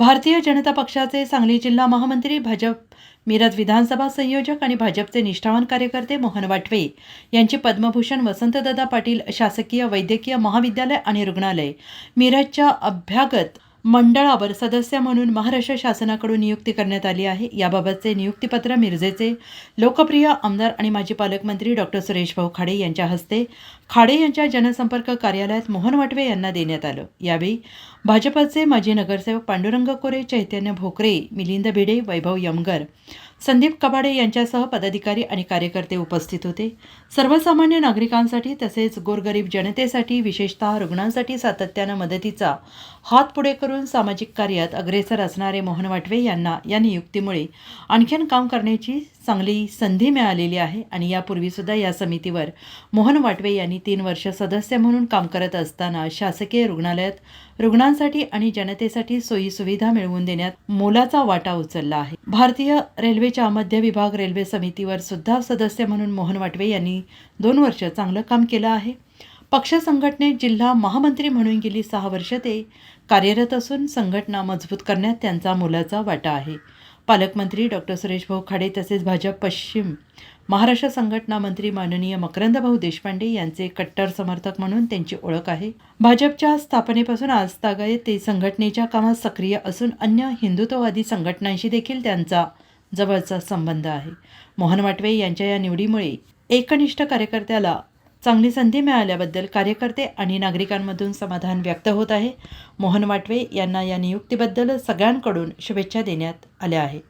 भारतीय जनता पक्षाचे सांगली जिल्हा महामंत्री भाजप मिरज विधानसभा संयोजक आणि भाजपचे निष्ठावान कार्यकर्ते मोहन वाटवे यांची पद्मभूषण वसंतदादा पाटील शासकीय वैद्यकीय महाविद्यालय आणि रुग्णालय मिरजच्या अभ्यागत मंडळावर सदस्य म्हणून महाराष्ट्र शासनाकडून नियुक्ती करण्यात आली आहे. याबाबतचे नियुक्तीपत्र मिरजेचे लोकप्रिय आमदार आणि माजी पालकमंत्री डॉक्टर सुरेश भाऊ खाडे यांच्या हस्ते खाडे यांच्या जनसंपर्क कार्यालयात मोहन वाटवे यांना देण्यात आलं. यावेळी भाजपचे माजी नगरसेवक पांडुरंग कोरे चैतन्य भोकरे मिलिंद भिडे वैभव यमगर संदीप कबाडे यांच्यासह पदाधिकारी आणि कार्यकर्ते उपस्थित होते. सर्वसामान्य नागरिकांसाठी तसेच गोरगरीब जनतेसाठी विशेषतः रुग्णांसाठी सातत्यानं मदतीचा हात पुढे करून सामाजिक कार्यात अग्रेसर असणारे मोहन वाटवे यांना या नियुक्तीमुळे आणखीन काम करण्याची चांगली संधी मिळालेली आहे आणि यापूर्वीसुद्धा या समितीवर मोहन वाटवे यांनी तीन वर्ष सदस्य म्हणून काम करत असताना शासकीय रुग्णालयात रुग्णांसाठी आणि जनतेसाठी सोयीसुविधा मिळवून देण्यात मोलाचा वाटा उचलला आहे. भारतीय रेल्वेच्या मध्य विभाग रेल्वे समितीवर सुद्धा सदस्य म्हणून मोहन वाटवे यांनी दोन वर्ष चांगलं काम केलं आहे. पक्ष संघटनेत जिल्हा महामंत्री म्हणून गेली सहा वर्ष ते कार्यरत असून संघटना मजबूत करण्यात त्यांचा मोलाचा वाटा आहे. पालकमंत्री डॉक्टर सुरेश भाऊ खाडे तसेच भाजप पश्चिम महाराष्ट्र संघटना मंत्री माननीय मकरंद भाऊ देशपांडे यांचे कट्टर समर्थक म्हणून त्यांची ओळख आहे. भाजपच्या स्थापनेपासून आज तागायत ते संघटनेच्या कामात सक्रिय असून अन्य हिंदुत्ववादी संघटनांशी देखील त्यांचा जवळचा संबंध आहे. मोहन वाटवे यांच्या या निवडीमुळे एकनिष्ठ कार्यकर्त्याला चांगली संधी मिळाल्याबद्दल कार्यकर्ते आणि नागरिकांमधून समाधान व्यक्त होत आहे. मोहन वाटवे यांना या नियुक्तीबद्दल सगळ्यांकडून शुभेच्छा देण्यात आल्या आहेत.